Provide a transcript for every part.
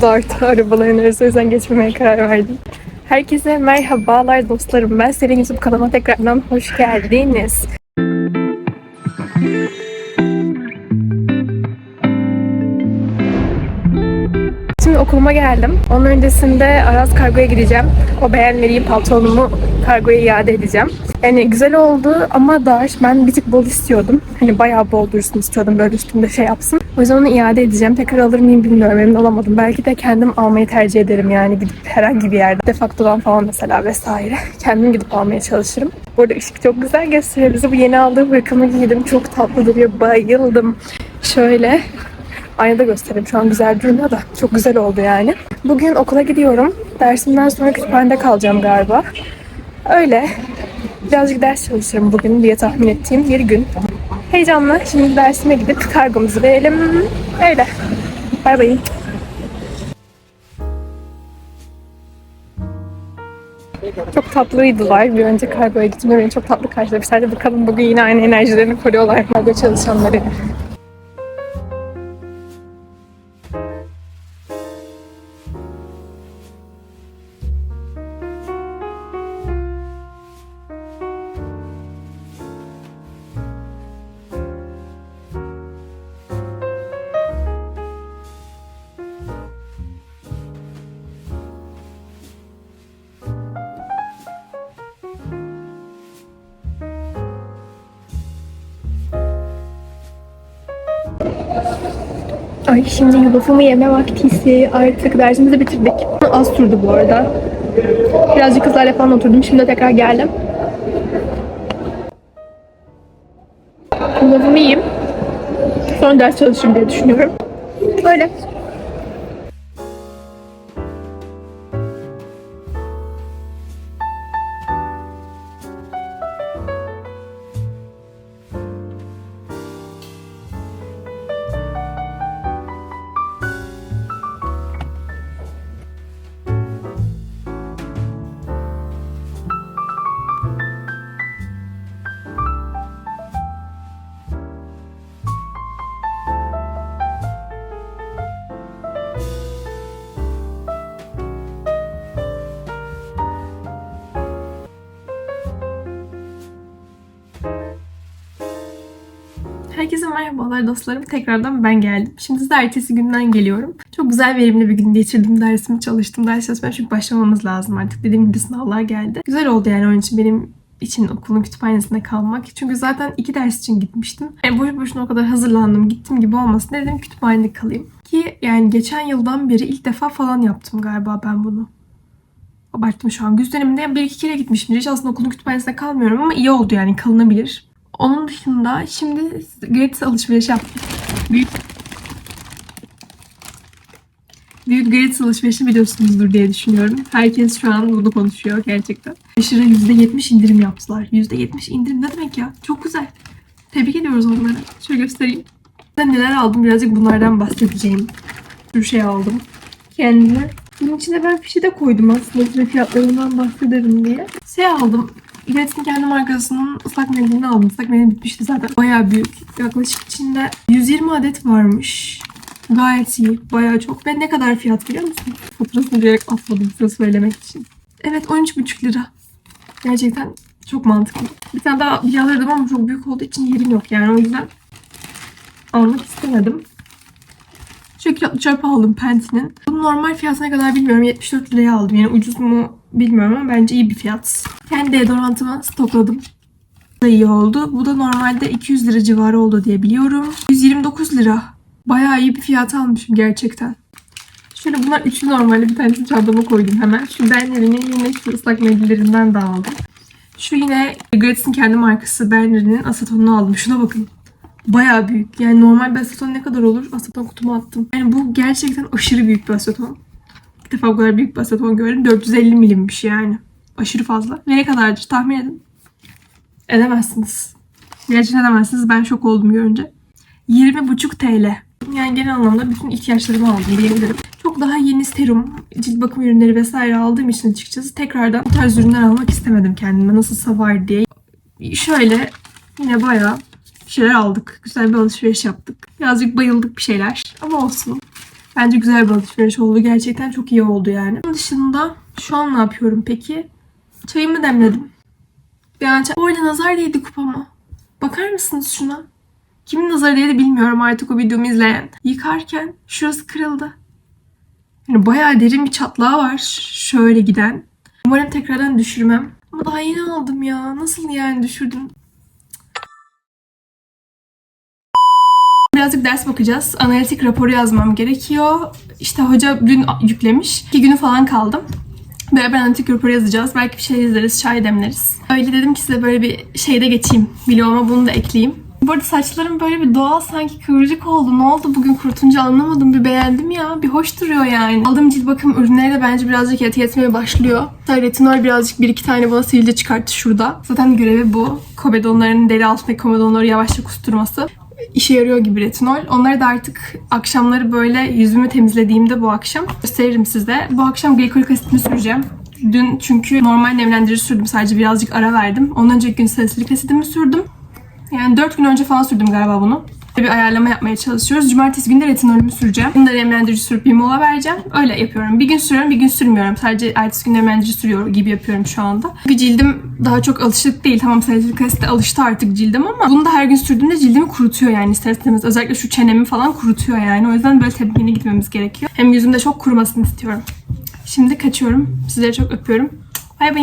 dartı arabaların arası yüzden geçmemeye karar verdim. Herkese merhabalar dostlarım. Ben Selin YouTube kanalıma tekrardan hoş geldiniz. Şimdi okuluma geldim. Onun öncesinde Aras Kargo'ya gideceğim. O beğenmediğim paltonumu kargoya iade edeceğim. Yani güzel oldu ama dar. Ben bir tık bol istiyordum. Hani bayağı bol dursun istiyordum böyle üstümde şey yapsın. O yüzden onu iade edeceğim. Tekrar alır mıyım bilmiyorum. Emin olamadım. Belki de kendim almayı tercih ederim yani gidip herhangi bir yerde. Defaktodan falan mesela vesaire. Kendim gidip almaya çalışırım. Bu arada ışık çok güzel gösteriyor bizi. Bu yeni aldığım hırkamı giydim. Çok tatlı duruyor. Bayıldım. Şöyle Aynada göstereyim. Şu an güzel durmuyor da. Çok güzel oldu yani. Bugün okula gidiyorum. Dersimden sonra kütüphanede kalacağım galiba. Öyle. Birazcık ders çalışırım bugün diye tahmin ettiğim bir gün. Heyecanlı. Şimdi dersime gidip kargomuzu verelim. Öyle. Bay bay. Çok tatlıydılar. Bir önce kargoya gittiğimde beni çok tatlı karşılamışlar. Hadi bakalım bugün yine aynı enerjilerini koruyorlar kargo çalışanları. Ay şimdi yulafımı yeme vaktisi. Artık dersimizi bitirdik. Az sürdü bu arada. Birazcık kızlarla falan oturdum. Şimdi tekrar geldim. Yulafımı yiyeyim. Sonra ders çalışırım diye düşünüyorum. Böyle. Merhabalar dostlarım. Tekrardan ben geldim. Şimdi size ertesi günden geliyorum. Çok güzel verimli bir gün geçirdim. Dersimi çalıştım. Ders çalışmaya çünkü başlamamız lazım artık. Dediğim gibi sınavlar geldi. Güzel oldu yani onun için benim için okulun kütüphanesinde kalmak. Çünkü zaten iki ders için gitmiştim. Yani boşu boşuna o kadar hazırlandım. Gittim gibi olmasın dedim kütüphanede kalayım. Ki yani geçen yıldan beri ilk defa falan yaptım galiba ben bunu. Abarttım şu an. Güz döneminde bir iki kere gitmişimdir. Hiç aslında okulun kütüphanesinde kalmıyorum ama iyi oldu yani kalınabilir. Onun dışında şimdi gratis alışveriş yaptım. Büyük Büyük gratis alışverişi biliyorsunuzdur diye düşünüyorum. Herkes şu an bunu konuşuyor gerçekten. Aşırı %70 indirim yaptılar. %70 indirim ne demek ya? Çok güzel. Tebrik ediyoruz onları. Şöyle göstereyim. Ben neler aldım birazcık bunlardan bahsedeceğim. Bir şey aldım. Kendime. Bunun içine ben fişi de koydum aslında fiyatlarından bahsederim diye. Şey aldım. Gratis'in kendi markasının ıslak mendilini aldım. Islak mendil bitmişti zaten. Bayağı büyük. Yaklaşık içinde 120 adet varmış. Gayet iyi. Bayağı çok. Ve ne kadar fiyat biliyor musun? Faturasını diyerek atladım size söylemek için. Evet 13,5 lira. Gerçekten çok mantıklı. Bir tane daha bir alırdım ama çok büyük olduğu için yerim yok yani o yüzden almak istemedim. Kilotlu çöp aldım Penti'nin. Bunun normal fiyatı ne kadar bilmiyorum. 74 liraya aldım. Yani ucuz mu bilmiyorum ama bence iyi bir fiyat. Kendi deodorantımı stokladım. Da iyi oldu. Bu da normalde 200 lira civarı oldu diye biliyorum. 129 lira. Bayağı iyi bir fiyat almışım gerçekten. Şöyle bunlar üçlü normalde bir tanesini çantama koydum hemen. Şu Berneri'nin yine şu ıslak mendillerinden de aldım. Şu yine Gratis'in kendi markası Berneri'nin asetonunu aldım. Şuna bakın. Bayağı büyük. Yani normal bir aseton ne kadar olur? Aseton kutuma attım. Yani bu gerçekten aşırı büyük bir aseton. İlk defa bu kadar büyük bir aseton gördüm. 450 milimmiş yani. Aşırı fazla. Ve ne kadardır tahmin edin. Edemezsiniz. Gerçekten edemezsiniz. Ben şok oldum görünce. 20,5 TL. Yani genel anlamda bütün ihtiyaçlarımı aldım diyebilirim. Çok daha yeni serum, cilt bakım ürünleri vesaire aldığım için açıkçası tekrardan bu tarz ürünler almak istemedim kendime. Nasılsa var diye. Şöyle yine bayağı şeyler aldık. Güzel bir alışveriş yaptık. Birazcık bayıldık bir şeyler ama olsun. Bence güzel bir alışveriş oldu. Gerçekten çok iyi oldu yani. Onun dışında şu an ne yapıyorum peki? Çayımı demledim. Bir an çay... Bu arada nazar değdi kupama. Bakar mısınız şuna? Kimin nazarı değdi bilmiyorum artık o videomu izleyen. Yıkarken şurası kırıldı. Yani bayağı derin bir çatlağı var. Şöyle giden. Umarım tekrardan düşürmem. Ama daha yeni aldım ya. Nasıl yani düşürdüm? Birazcık ders bakacağız. Analitik raporu yazmam gerekiyor. İşte hoca dün yüklemiş. İki günü falan kaldım. Beraber analitik raporu yazacağız. Belki bir şey izleriz, çay demleriz. Öyle dedim ki size böyle bir şeyde geçeyim. Vloguma bunu da ekleyeyim. Bu arada saçlarım böyle bir doğal sanki kıvırcık oldu. Ne oldu bugün kurutunca anlamadım. Bir beğendim ya. Bir hoş duruyor yani. Aldığım cilt bakım ürünleri de bence birazcık yet yetmeye başlıyor. Hatta retinol birazcık bir iki tane bana sivilce çıkarttı şurada. Zaten görevi bu. Komedonların deri altındaki komedonları yavaşça kusturması işe yarıyor gibi retinol. Onları da artık akşamları böyle yüzümü temizlediğimde bu akşam gösteririm size. Bu akşam glikolik asitini süreceğim. Dün çünkü normal nemlendirici sürdüm. Sadece birazcık ara verdim. Ondan önceki gün salisilik asidimi sürdüm. Yani 4 gün önce falan sürdüm galiba bunu. Bir ayarlama yapmaya çalışıyoruz. Cumartesi günü de retinolümü süreceğim. Bunu da nemlendirici sürüp bir mola vereceğim. Öyle yapıyorum. Bir gün sürüyorum, bir gün sürmüyorum. Sadece ertesi gün nemlendirici sürüyor gibi yapıyorum şu anda. Çünkü cildim daha çok alışık değil. Tamam salisilik asite alıştı artık cildim ama bunu da her gün sürdüğümde cildimi kurutuyor yani ister istemez. Özellikle şu çenemi falan kurutuyor yani. O yüzden böyle temkinli gitmemiz gerekiyor. Hem yüzümde çok kurumasını istiyorum. Şimdi kaçıyorum. Sizleri çok öpüyorum. Bay bay.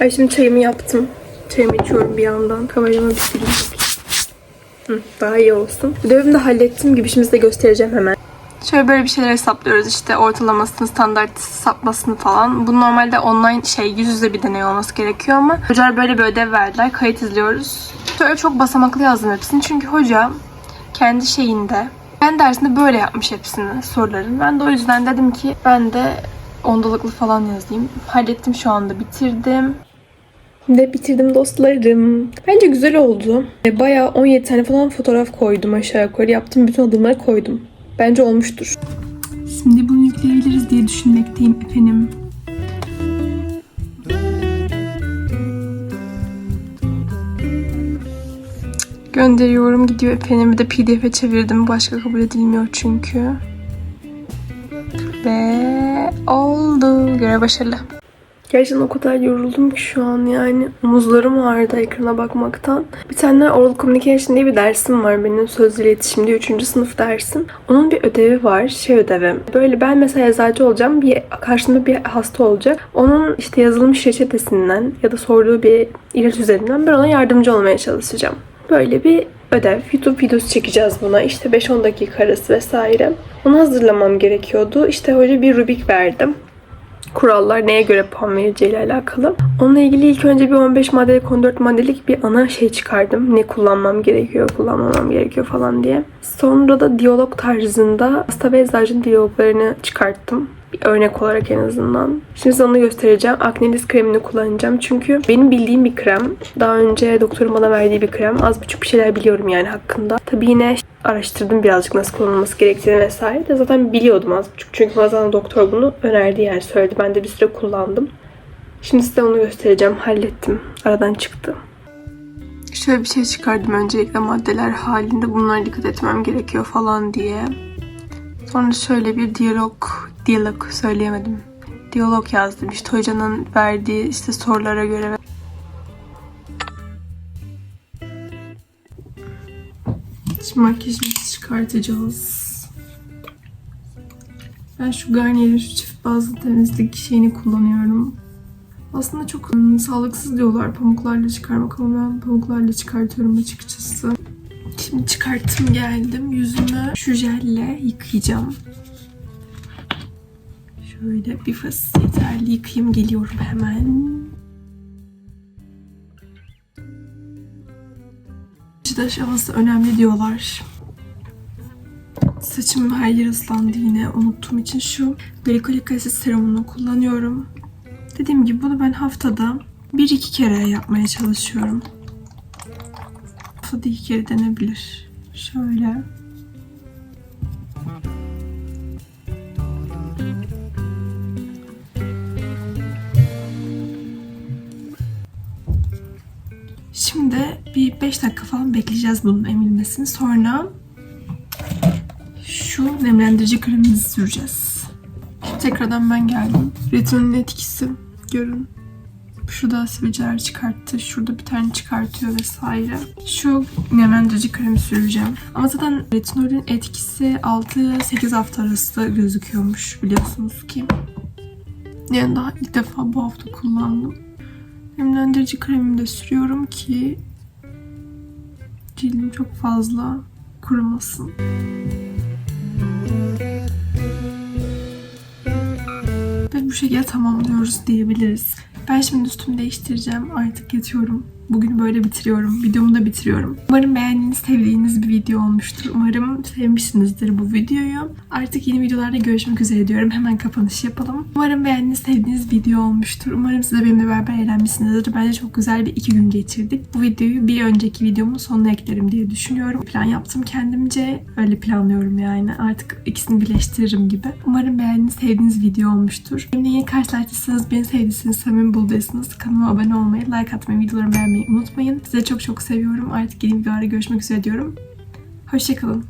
Ay şimdi çayımı yaptım. Çayımı içiyorum bir yandan. Kameramı bitireyim. Hı, daha iyi olsun. Ödevimi de hallettim gibi şimdi size göstereceğim hemen. Şöyle böyle bir şeyler hesaplıyoruz işte ortalamasını, standart sapmasını falan. Bu normalde online şey yüz yüze bir deney olması gerekiyor ama hocalar böyle bir ödev verdiler. Kayıt izliyoruz. Şöyle çok basamaklı yazdım hepsini çünkü hoca kendi şeyinde kendi dersinde böyle yapmış hepsini soruların. Ben de o yüzden dedim ki ben de ondalıklı falan yazayım. Hallettim şu anda bitirdim. De bitirdim dostlarım. Bence güzel oldu. E, Bayağı 17 tane falan fotoğraf koydum aşağı yukarı. Yaptım bütün adımları koydum. Bence olmuştur. Şimdi bunu yükleyebiliriz diye düşünmekteyim efendim. Gönderiyorum gidiyor efendim. Bir de pdf'e çevirdim. Başka kabul edilmiyor çünkü. Ve oldu. Görev başarılı. Gerçekten o kadar yoruldum ki şu an yani. Omuzlarım ağrıdı ekrana bakmaktan. Bir tane Oral Communication diye bir dersim var benim sözlü iletişim diye 3. sınıf dersim. Onun bir ödevi var. Şey ödevi. Böyle ben mesela eczacı olacağım. Bir karşımda bir hasta olacak. Onun işte yazılmış reçetesinden ya da sorduğu bir ilaç üzerinden ben ona yardımcı olmaya çalışacağım. Böyle bir ödev. YouTube videosu çekeceğiz buna. İşte 5-10 dakika arası vesaire. Onu hazırlamam gerekiyordu. İşte hoca bir Rubik verdim kurallar neye göre puan verileceğiyle alakalı. Onunla ilgili ilk önce bir 15 maddelik 14 maddelik bir ana şey çıkardım. Ne kullanmam gerekiyor, kullanmamam gerekiyor falan diye. Sonra da diyalog tarzında hasta ve eczacının diyaloglarını çıkarttım. Bir örnek olarak en azından. Şimdi size onu göstereceğim. Aknelis kremini kullanacağım. Çünkü benim bildiğim bir krem. Daha önce doktorum bana verdiği bir krem. Az buçuk bir şeyler biliyorum yani hakkında. Tabii yine araştırdım birazcık nasıl kullanılması gerektiğini vesaire de zaten biliyordum az buçuk. Çünkü bazen doktor bunu önerdi yani söyledi. Ben de bir süre kullandım. Şimdi size onu göstereceğim. Hallettim. Aradan çıktı. Şöyle bir şey çıkardım öncelikle maddeler halinde bunlara dikkat etmem gerekiyor falan diye. Sonra şöyle bir diyalog, diyalog söyleyemedim. Diyalog yazdım işte hocanın verdiği işte sorulara göre. Şimdi makyajımızı çıkartacağız. Ben şu Garnier'in şu çift bazlı temizlik şeyini kullanıyorum. Aslında çok ım, sağlıksız diyorlar pamuklarla çıkarmak ama ben pamuklarla çıkartıyorum açıkçası. Şimdi çıkarttım geldim. Yüzümü şu jelle yıkayacağım. Şöyle bir fıs yeterli yıkayayım geliyorum hemen. Saç aşaması önemli diyorlar. Saçım her yer ıslandı yine unuttuğum için şu glikolik asit serumunu kullanıyorum. Dediğim gibi bunu ben haftada bir iki kere yapmaya çalışıyorum. Haftada iki kere denebilir. Şöyle. Şimdi bir 5 dakika falan bekleyeceğiz bunun emilmesini. Sonra şu nemlendirici kremimizi süreceğiz. Tekrardan ben geldim. Retinolün etkisi görün. Şurada sivilceler çıkarttı. Şurada bir tane çıkartıyor vesaire. Şu nemlendirici kremi süreceğim. Ama zaten retinolün etkisi 6-8 hafta arası gözüküyormuş biliyorsunuz ki. Yani daha ilk defa bu hafta kullandım. Nemlendirici kremimi de sürüyorum ki cildim çok fazla kurumasın. Ve bu şekilde tamamlıyoruz diyebiliriz. Ben şimdi üstümü değiştireceğim. Artık yatıyorum. Bugün böyle bitiriyorum. Videomu da bitiriyorum. Umarım beğendiğiniz, sevdiğiniz bir video olmuştur. Umarım sevmişsinizdir bu videoyu. Artık yeni videolarda görüşmek üzere diyorum. Hemen kapanış yapalım. Umarım beğendiğiniz, sevdiğiniz video olmuştur. Umarım siz de benimle beraber eğlenmişsinizdir. Bence çok güzel bir iki gün geçirdik. Bu videoyu bir önceki videomun sonuna eklerim diye düşünüyorum. Plan yaptım kendimce. Öyle planlıyorum yani. Artık ikisini birleştiririm gibi. Umarım beğendiğiniz, sevdiğiniz video olmuştur. Benimle yeni karşılaştıysanız, beni sevdiyseniz, samimi bulduysanız kanalıma abone olmayı, like atmayı, videolarımı beğenmeyi unutmayın. Size çok çok seviyorum. Artık yeni videolarda görüşmek üzere diyorum. Hoşçakalın.